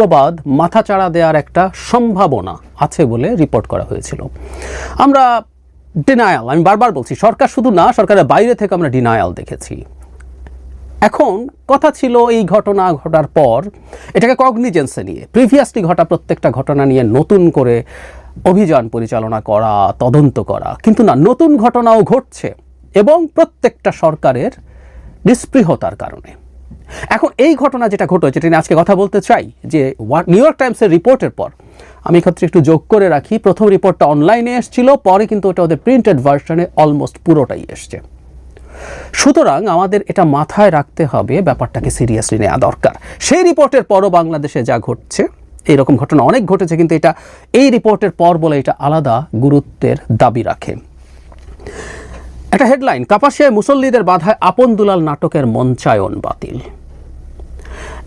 উগ্রবাদ মাথাচাড়া দেওয়ার একটা সম্ভাবনা আছে বলে রিপোর্ট করা হয়েছিল। আমরা ডিনায়াল আমি বারবার বলছি, সরকার শুধু না, সরকারের বাইরে থেকে আমরা ডিনায়াল দেখেছি। এখন কথা ছিল এই ঘটনা ঘটার পর, এটাকে কগনিজেন্সে নিয়ে প্রিভিয়াসলি ঘটা প্রত্যেকটা ঘটনা নিয়ে নতুন করে অভিযান পরিচালনা করা, তদন্ত করা, কিন্তু না, নতুন ঘটনাও ঘটছে এবং প্রত্যেকটা সরকারের নিস্পৃহতার কারণে। এখন এই ঘটনা যেটা ঘটে যেটা নিয়ে আজকে কথা বলতে চাই, যে নিউ ইয়র্ক টাইমসের রিপোর্টের পর, আমি ক্ষেত্রে একটু যোগ করে রাখি, প্রথম রিপোর্টটা অনলাইনে এসেছিল, পরে কিন্তু ওটা ওদের প্রিন্টেড ভার্সনে অলমোস্ট পুরোটাই এসছে। সুতরাং আমাদের এটা মাথায় রাখতে হবে, ব্যাপারটাকে সিরিয়াসলি নেওয়া দরকার। সেই রিপোর্টের পরও বাংলাদেশে যা ঘটছে এইরকম ঘটনা অনেক ঘটেছে, কিন্তু এটা এই রিপোর্টের পর বলে এটা আলাদা গুরুত্বের দাবি রাখে। একটা হেডলাইন কাপাসিয়ায় মুসল্লিদের বাধায় আপন দুলাল নাটকের মঞ্চায়ন বাতিল।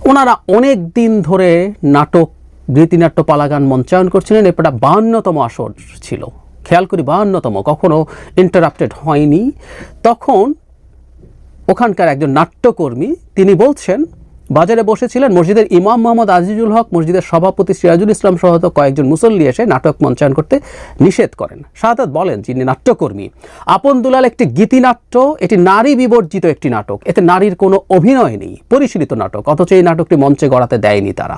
ওনারা অনেক দিন ধরে নাটক গীতিনাট্য পালাগান মঞ্চায়ন করছিলেন। এটা বাহান্নতম আসর ছিল। খেয়াল করি বাহান্নতম কখনও ইন্টারাপ্টেড হয়নি। তখন ওখানকার একজন নাট্যকর্মী, তিনি বলছেন বাজারে বসেছিলেন মসজিদের ইমাম মোহাম্মদ আজিজুল হক, মসজিদের সভাপতি সিরাজুল ইসলাম সহ কয়েকজন মুসল্লি এসে নাটক মঞ্চায়ন করতে নিষেধ করেন। শাহাদাত বলেন যিনি নাট্যকর্মী, আপন দুলাল একটি গীতিনাট্য, এটি নারী বিবর্জিত একটি নাটক। এতে নারীর কোনো অভিনয় নেই, পরিশীলিত নাটক, অথচ এই নাটকটি মঞ্চে গড়াতে দেয়নি তারা।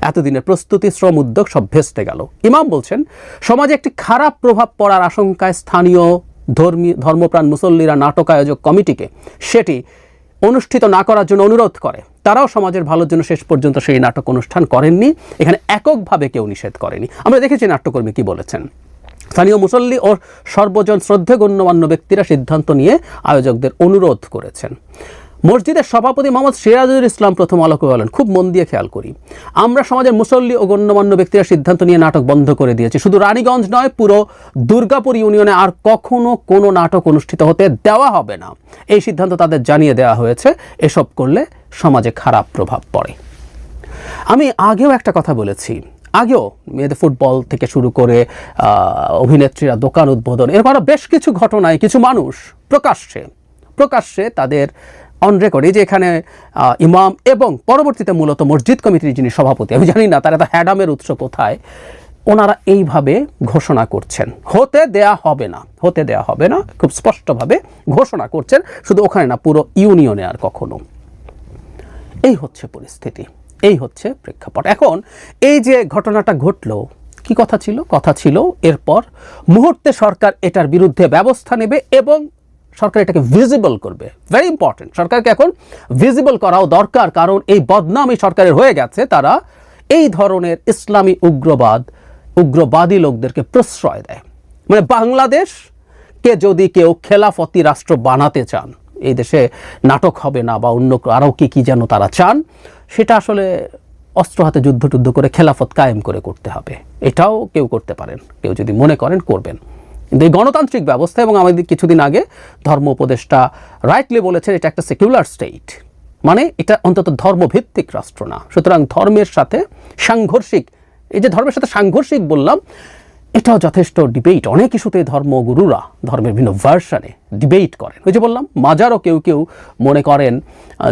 এতদিনের প্রস্তুতি, শ্রম, উদ্যোগ সব গেল। ইমাম বলছেন, সমাজে একটি খারাপ প্রভাব পড়ার আশঙ্কায় স্থানীয় ধর্মী, ধর্মপ্রাণ মুসল্লিরা নাটক আয়োজক কমিটিকে সেটি অনুষ্ঠিত না করার জন্য অনুরোধ করে। তারাও সমাজের ভালোর জন্য শেষ পর্যন্ত সেই নাটক অনুষ্ঠান করেননি। এখানে এককভাবে কেউ নিষেধ করেনি। আমরা দেখেছি নাট্যকর্মী কি বলেছেন। স্থানীয় মুসল্লি ও সর্বজন শ্রদ্ধে গণ্যমান্য ব্যক্তিরা সিদ্ধান্ত নিয়ে আয়োজকদের অনুরোধ করেছেন। মসজিদের সভাপতি মোহাম্মদ সিরাজুল ইসলাম প্রথম আলোকে বলেন, খুব মন দিয়ে খেয়াল করি। আমরা সমাজের মুসল্লি ও গণ্যমান্য ব্যক্তিরা সিদ্ধান্ত নিয়ে নাটক বন্ধ করে দিয়েছি। শুধু রানীগঞ্জ নয়, পুরো দুর্গাপুর ইউনিয়নে আর কখনো কোনো নাটক অনুষ্ঠিত হতে দেওয়া হবে না। এই সিদ্ধান্ত তাদের জানিয়ে দেওয়া হয়েছে, এসব করলে সমাজে খারাপ প্রভাব পড়ে। আমি আগেও একটা কথা বলেছি। আগেও মেয়েদের ফুটবল থেকে শুরু করে অভিনেত্রীরা দোকান উদ্বোধন, এরপর বেশ কিছু ঘটনায় কিছু মানুষ প্রকাশ্যে প্রকাশ্যে তাদের অন রেকর্ড এই যে এখানে ইমাম এবং পরবর্তীতে মূলত মসজিদ কমিটির যিনি সভাপতি, আমি জানি না, তারা তো হ্যাডামের উৎস কোথায়, ওনারা এইভাবে ঘোষণা করছেন। হতে দেয়া হবে না, হতে দেয়া হবে না, খুব স্পষ্টভাবে ঘোষণা করছেন, শুধু ওখানে না, পুরো ইউনিয়নে আর কখনো। এই হচ্ছে পরিস্থিতি, এই হচ্ছে প্রেক্ষাপট। এখন, এই যে ঘটনাটা ঘটলো, কি কথা ছিল? কথা ছিল, এরপর মুহূর্তে সরকার এটার বিরুদ্ধে ব্যবস্থা নেবে এবং সরকার এটাকে ভিজিবল করবে। ভেরি ইম্পর্টেন্ট সরকারকে এখন ভিজিবল করাও দরকার, কারণ এই বদনামই সরকারের হয়ে গেছে তারা এই ধরনের ইসলামী উগ্রবাদ, উগ্রবাদী লোকদেরকে প্রশ্রয় দেয়। মানে বাংলাদেশকে যদি কেউ খেলাফতি রাষ্ট্র বানাতে চান, এই দেশে নাটক হবে না বা অন্য আরও কী কী যেন তারা চান, সেটা আসলে অস্ত্র হাতে যুদ্ধ টুদ্ধ করে খেলাফত কায়েম করে করতে হবে। এটাও কেউ করতে পারেন। কেউ যদি মনে করেন, করবেন। কিন্তু এই গণতান্ত্রিক ব্যবস্থা এবং আমাদের কিছুদিন আগে ধর্ম উপদেষ্টা রাইটলি বলেছেন এটা একটা সেকুলার স্টেট মানে এটা অন্তত ধর্মভিত্তিক রাষ্ট্র না। সুতরাং ধর্মের সাথে সাংঘর্ষিক, এই যে ধর্মের সাথে সাংঘর্ষিক বললাম, এটাও যথেষ্ট ডিবেট অনেক ইস্যুতে ধর্মগুরুরা ধর্মের বিভিন্ন ভার্সনে ডিবেট করেন। ওই যে বললাম, মাজারও কেউ কেউ মনে করেন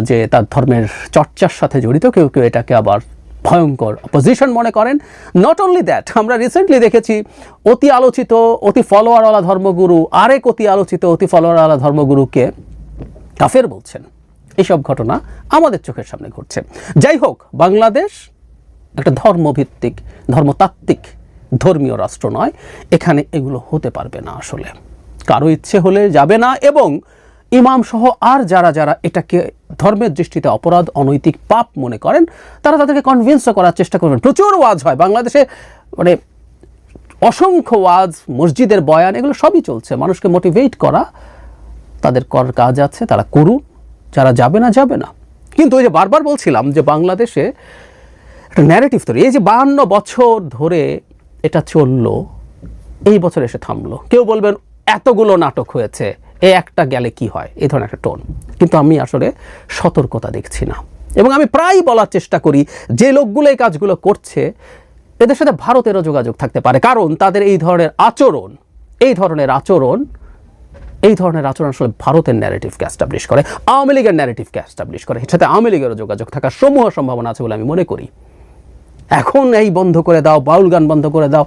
যে তার ধর্মের চর্চার সাথে জড়িত, কেউ কেউ এটাকে আবার ভয়ঙ্কর অপোজিশন মনে করেন। নট অনলি দ্যাট আমরা রিসেন্টলি দেখেছি অতি আলোচিত, অতি ফলোয়ারওয়ালা ধর্মগুরু, আরেক অতি আলোচিত, অতি ফলোয়ারওয়ালা ধর্মগুরুকে কাফের বলছেন। এইসব ঘটনা আমাদের চোখের সামনে ঘটছে। যাই হোক, বাংলাদেশ একটা ধর্মভিত্তিক, ধর্মতাত্ত্বিক, ধর্মীয় রাষ্ট্র নয়। এখানে এগুলো হতে পারবে না আসলে। কারও ইচ্ছে হলে যাবে না এবং ইমাম সহ আর যারা যারা এটাকে ধর্মের দৃষ্টিতে অপরাধ, অনৈতিক পাপ মনে করেন, তারা তাদেরকে কনভিন্সও করার চেষ্টা করবেন। প্রচুর ওয়াজ হয়। বাংলাদেশে মানে অসংখ্য ওয়াজ, মসজিদের বয়ান, এগুলো সবই চলছে। মানুষকে মোটিভেট করা, তাদের কর কাজ আছে, তারা করুন। যারা যাবে না যাবে না। কিন্তু ওই যে বারবার বলছিলাম যে বাংলাদেশে একটা ন্যারেটিভ তৈরি। এই যে বাহান্ন বছর ধরে এটা চলল, এই বছর এসে থামলো। কেউ বলবেন, এতগুলো নাটক হয়েছে। এ একটা গেলে কি হয়? এই ধরনের একটা টোন কিন্তু আমি আসলে সতর্কতা দেখছি না। এবং আমি প্রায় বলার চেষ্টা করি, যে লোকগুলো এই কাজগুলো করছে, এদের সাথে ভারতেরও যোগাযোগ থাকতে পারে। কারণ তাদের এই ধরনের আচরণ, এই ধরনের আচরণ, এই ধরনের আচরণ আসলে ভারতের ন্যারেটিভকে অ্যাস্টাবলিশ করে, আওয়ামী লীগের ন্যারেটিভকে অ্যাস্টাবলিশ করে। এর সাথে আওয়ামী লীগেরও যোগাযোগ থাকার সমূহ সম্ভাবনা আছে বলে আমি মনে করি। এখন এই বন্ধ করে দাও, বাউল গান বন্ধ করে দাও,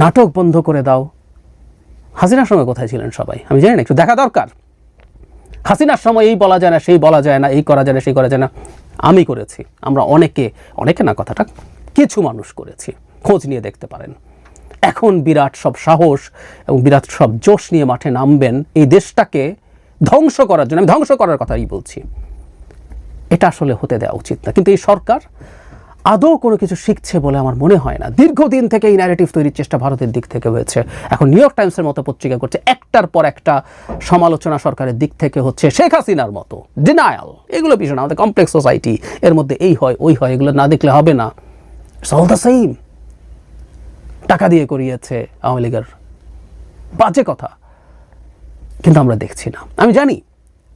নাটক বন্ধ করে দাও হাসিনার সময় কোথায় ছিলেন সবাই? আমি জানি না, একটু দেখা দরকার। হাসিনার সময় এই বলা যায় না, সেই বলা যায় না, এই করা যায় না, সেই করা যায় না। আমি করেছি। আমরা অনেকে অনেকে না কথাটা, কিছু মানুষ করেছি। খোঁজ নিয়ে দেখতে পারেন। এখন বিরাট সব সাহস এবং বিরাট সব জোশ নিয়ে মাঠে নামবেন এই দেশটাকে ধ্বংস করার জন্য। আমি ধ্বংস করার কথাই বলছি। এটা আসলে হতে দেওয়া উচিত না। কিন্তু এই সরকার আদৌ কোনো কিছু শিখছে বলে আমার মনে হয় না। দীর্ঘদিন থেকে এই ন্যারেটিভ তৈরির চেষ্টা ভারতের দিক থেকে হয়েছে। এখন নিউ ইয়র্ক টাইমসের মতো পত্রিকা করছে, একটার পর একটা সমালোচনা সরকারের দিক থেকে হচ্ছে শেখ হাসিনার মতো। ডিনায়াল এগুলো না আমাদের কমপ্লেক্স সোসাইটি এর মধ্যে এই হয়, ওই হয়, এগুলো না দেখলে হবে না। অল দ্য সেম টাকা দিয়ে করিয়েছে আওয়ামী লীগের। বাজে কথা। কিন্তু আমরা দেখছি না। আমি জানি,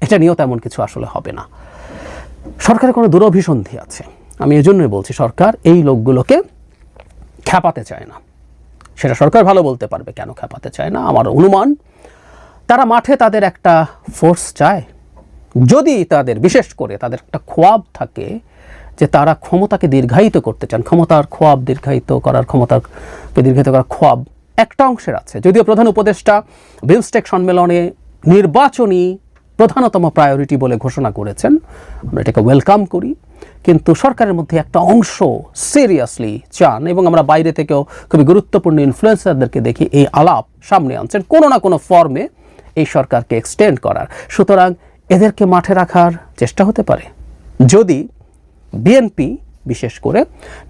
এটা নিয়েও তেমন কিছু আসলে হবে না। সরকারের কোনো দুরভিসন্ধি আছে। আমি এজন্যই বলছি, সরকার এই লোকগুলোকে খ্যাপাতে চায় না। সেটা সরকার ভালো বলতে পারবে কেন খ্যাপাতে চায় না, আমার অনুমান। তারা মাঠে তাদের একটা ফোর্স চায়। যদি তাদের, বিশেষ করে তাদের একটা খোয়াব থাকে যে তারা ক্ষমতাকে দীর্ঘায়িত করতে চান, ক্ষমতার খোয়াব দীর্ঘায়িত করার, ক্ষমতাকে দীর্ঘায়িত করার খোয়াব একটা অংশের আছে। যদিও প্রধান উপদেষ্টা বিমস্টেক সম্মেলনে নির্বাচনী প্রধানতম প্রায়োরিটি বলে ঘোষণা করেছেন, আমরা এটাকে ওয়েলকাম করি। কিন্তু সরকারের মধ্যে একটা অংশ সিরিয়াসলি চান এবং আমরা বাইরে থেকেও খুবই গুরুত্বপূর্ণ ইনফ্লুয়েন্সারদেরকে দেখি এই আলাপ সামনে আনছেন। কোনো না কোনো ফর্মে এই সরকারকে এক্সটেন্ড করার। সুতরাং এদেরকে মাঠে রাখার চেষ্টা হতে পারে। যদি বিএনপি বিশেষ করে,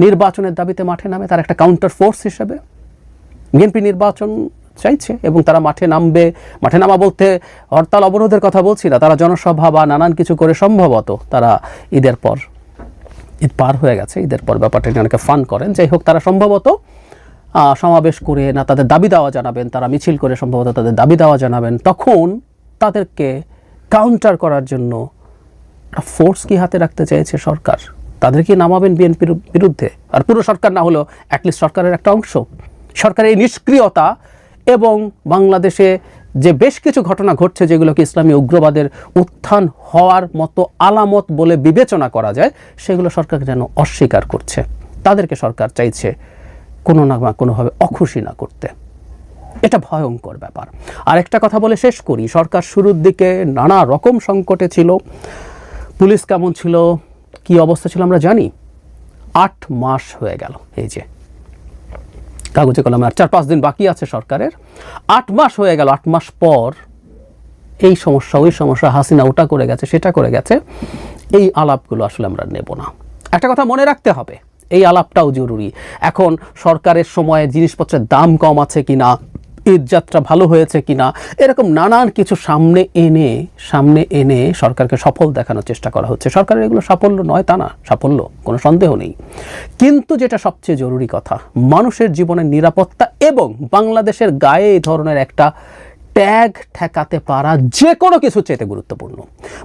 নির্বাচনের দাবিতে মাঠে নামে, তার একটা কাউন্টার ফোর্স হিসেবে বিএনপি নির্বাচন চাইছে এবং তারা মাঠে নামবে, মাঠে নামা বলতে হরতাল অবরোধের কথা বলছি না, তারা জনসভা বা নানান কিছু করে সম্ভবত তারা ঈদের পর ঈদ পার হয়ে গেছে, ঈদের পর ব্যাপারটা নিয়ে অনেকে ফান করেন। যাই হোক, তারা সম্ভবত সমাবেশ করে না তাদের দাবি দেওয়া জানাবেন, তারা মিছিল করে সম্ভবত তাদের দাবি দেওয়া জানাবেন। তখন তাদেরকে কাউন্টার করার জন্য ফোর্স কি হাতে রাখতে চাইছে সরকার? তাদের কি নামাবেন বিএনপির বিরুদ্ধে? আর পুরো সরকার না হলেও অ্যাটলিস্ট সরকারের একটা অংশ। সরকারের এই নিষ্ক্রিয়তা এবং বাংলাদেশে যে বেশ কিছু ঘটনা ঘটছে যেগুলোকে ইসলামী উগ্রবাদের উত্থান হওয়ার মতো আলামত বলে বিবেচনা করা যায়, সেগুলো সরকার যেন অস্বীকার করছে। তাদেরকে সরকার চাইছে কোনো না বা কোনোভাবে অখুশি না করতে। এটা ভয়ঙ্কর ব্যাপার। আর একটা কথা বলে শেষ করি। সরকার শুরুর দিকে নানা রকম সংকটে ছিল। পুলিশ কেমন ছিল? কি অবস্থা ছিল আমরা জানি। আট মাস হয়ে গেল। এই যে কাগজে কলমে। আর চার পাঁচ দিন বাকি আছে সরকারের। আট মাস হয়ে গেল, আট মাস পর এই সমস্যা, ওই সমস্যা হাসিনা ওটা করে গেছে, সেটা করে গেছে। এই আলাপগুলো আসলে আমরা নেব না। একটা কথা মনে রাখতে হবে, এই আলাপটাও জরুরি। এখন সরকারের সময়ে জিনিসপত্রের দাম কম আছে কিনা ঈদযাত্রা ভালো হয়েছে কিনা, এরকম নানান কিছু সামনে এনে সামনে এনে সরকারকে সফল দেখানোর চেষ্টা করা হচ্ছে। সরকারের এগুলো সাফল্য নয় তা না, সাফল্য, কোনো সন্দেহ নেই। কিন্তু যেটা সবচেয়ে জরুরি কথা, মানুষের জীবনের নিরাপত্তা এবং বাংলাদেশের গায়ে এই ধরনের একটা ট্যাগ ঠেকাতে পারা যে কোনো কিছু চেতে গুরুত্বপূর্ণ।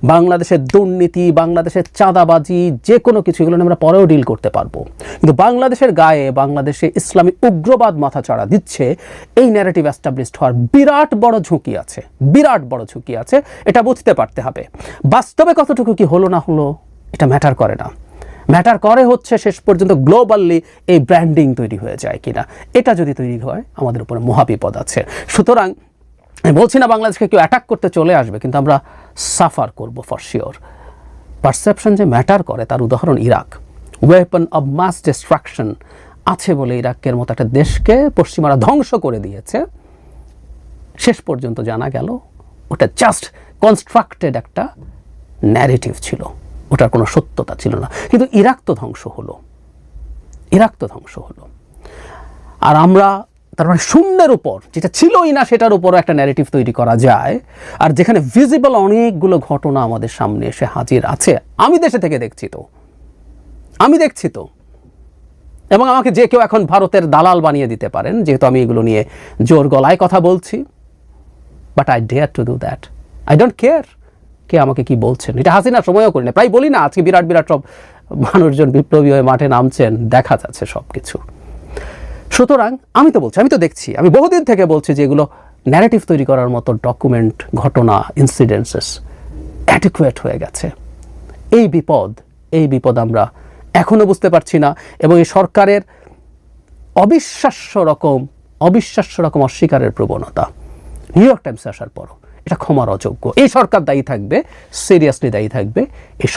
বাংলাদেশের দুর্নীতি, বাংলাদেশের চাঁদাবাজি যে কোনো কিছু, এগুলো আমরা পরেও ডিল করতে পারব। কিন্তু বাংলাদেশের গায়ে বাংলাদেশে ইসলামী উগ্রবাদ মাথা চাড়া দিচ্ছে, এই ন্যারেটিভ অ্যাস্টাবলিশড হওয়ার বিরাট বড় ঝুঁকি আছে। বিরাট বড় ঝুঁকি আছে, এটা বুঝতে পারতে হবে। বাস্তবে কতটুকু কি হলো না হলো, এটা ম্যাটার করে না। ম্যাটার করে হচ্ছে শেষ পর্যন্ত গ্লোবালি এই ব্র্যান্ডিং তৈরি হয়ে যায় কিনা। এটা যদি তৈরি হয়, আমাদের উপরে মহাবিপদ আছে। সুতরাং আমি বলছি না বাংলাদেশকে কেউ অ্যাটাক করতে চলে আসবে, কিন্তু আমরা সাফার করব ফর শিওর পারসেপশন যে ম্যাটার করে, তার উদাহরণ Iraq. Weapon of mass destruction আছে বলে ইরাকের মতো একটা দেশকে পশ্চিমারা ধ্বংস করে দিয়েছে। শেষ পর্যন্ত জানা গেল, ওটা জাস্ট কনস্ট্রাক্টেড একটা ন্যারেটিভ ছিল। ওটার কোনো সত্যতা ছিল না। কিন্তু ইরাক তো ধ্বংস হলো। ইরাক তো ধ্বংস হলো। আর আমরা তার মানে শূন্যের উপর, যেটা ছিলই না সেটার উপরও একটা ন্যারেটিভ তৈরি করা যায়। আর যেখানে ভিজিবল অনেকগুলো ঘটনা আমাদের সামনে এসে হাজির আছে, আমি দেশে থেকে দেখছি তো। আমি দেখছি তো। এবং আমাকে যে কেউ এখন ভারতের দালাল বানিয়ে দিতে পারেন, যেহেতু আমি এগুলো নিয়ে জোর গলায় কথা বলছি। But I dare to do that I don't care কে আমাকে কি বলছেন। এটা হাসিনার সময়ও করি না প্রায় বলি না, আজকে বিরাট বিরাট সব মানুষজন বিপ্লবী হয়ে মাঠে নামছেন, দেখা যাচ্ছে সব কিছু সুতরাং আমি তো বলছি, আমি তো দেখছি, আমি বহুদিন থেকে বলছি যে এগুলো ন্যারেটিভ তৈরি করার মতো ডকুমেন্ট ঘটনা ইনসিডেন্সেস অ্যাডিকুয়েট হয়ে গেছে। এই বিপদ এই বিপদ আমরা এখনও বুঝতে পারছি না এবং এই সরকারের অবিশ্বাস্য রকম অবিশ্বাস্য রকম অস্বীকারের প্রবণতা নিউ ইয়র্ক টাইমসে আসার পরও। এটা ক্ষমার অযোগ্য। এই সরকার দায়ী থাকবে সিরিয়াসলি দায়ী থাকবে, এই